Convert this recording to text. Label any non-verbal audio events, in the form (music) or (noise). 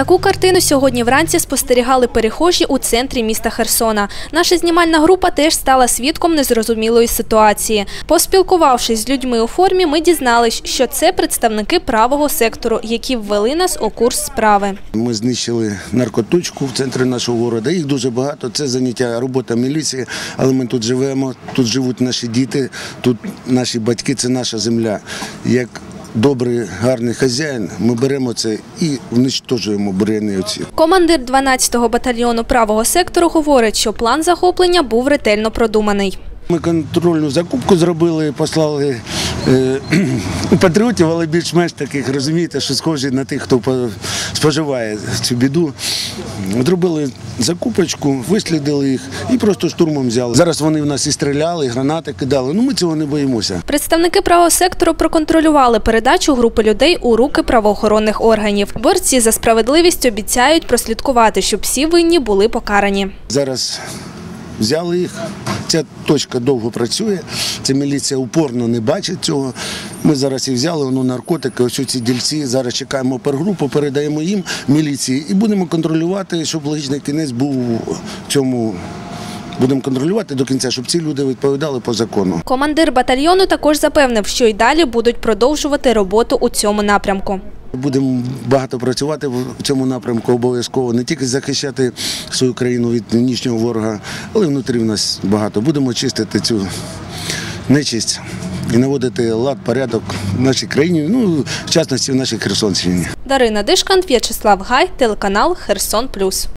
Таку картину сьогодні вранці спостерігали перехожі у центрі міста Херсона. Наша знімальна група теж стала свідком незрозумілої ситуації. Поспілкувавшись з людьми у формі, ми дізнались, що це представники правого сектору, які ввели нас у курс справи. Ми знищили наркоточку в центрі нашого міста. Їх дуже багато. Це заняття робота міліції, але ми тут живемо, тут живуть наші діти, тут наші батьки, це наша земля. Як добрий, гарний хазяїн, ми беремо це і вничтожуємо бур'яни оці. Командир 12-го батальйону правого сектору говорить, що план захоплення був ретельно продуманий. Ми контрольну закупку зробили, послали е, (clears throat) патріотів, але більш-менш таких, розумієте, що схожі на тих, хто споживає цю біду. Зробили закупочку, вислідили їх і просто штурмом взяли. Зараз вони в нас і стріляли, і гранати кидали. Ну ми цього не боїмося. Представники правого сектору проконтролювали передачу групи людей у руки правоохоронних органів. Борці за справедливість обіцяють прослідкувати, щоб всі винні були покарані. Зараз взяли їх. Ця точка довго працює. Ця міліція упорно не бачить цього. Ми зараз їх взяли, воно наркотики, ось ці дільці. Зараз чекаємо опергрупу, передаємо їм міліції і будемо контролювати, щоб логічний кінець був цьому. Будемо контролювати до кінця, щоб ці люди відповідали по закону. Командир батальйону також запевнив, що й далі будуть продовжувати роботу у цьому напрямку. Будемо багато працювати в цьому напрямку обов'язково, не тільки захищати свою країну від нинішнього ворога, але й внутрі в нас багато. Будемо чистити цю нечисть і наводити лад, порядок в нашій країні, ну в частності в нашій Херсонщині. Дарина Дишкан, В'ячеслав Гай, телеканал Херсон Плюс.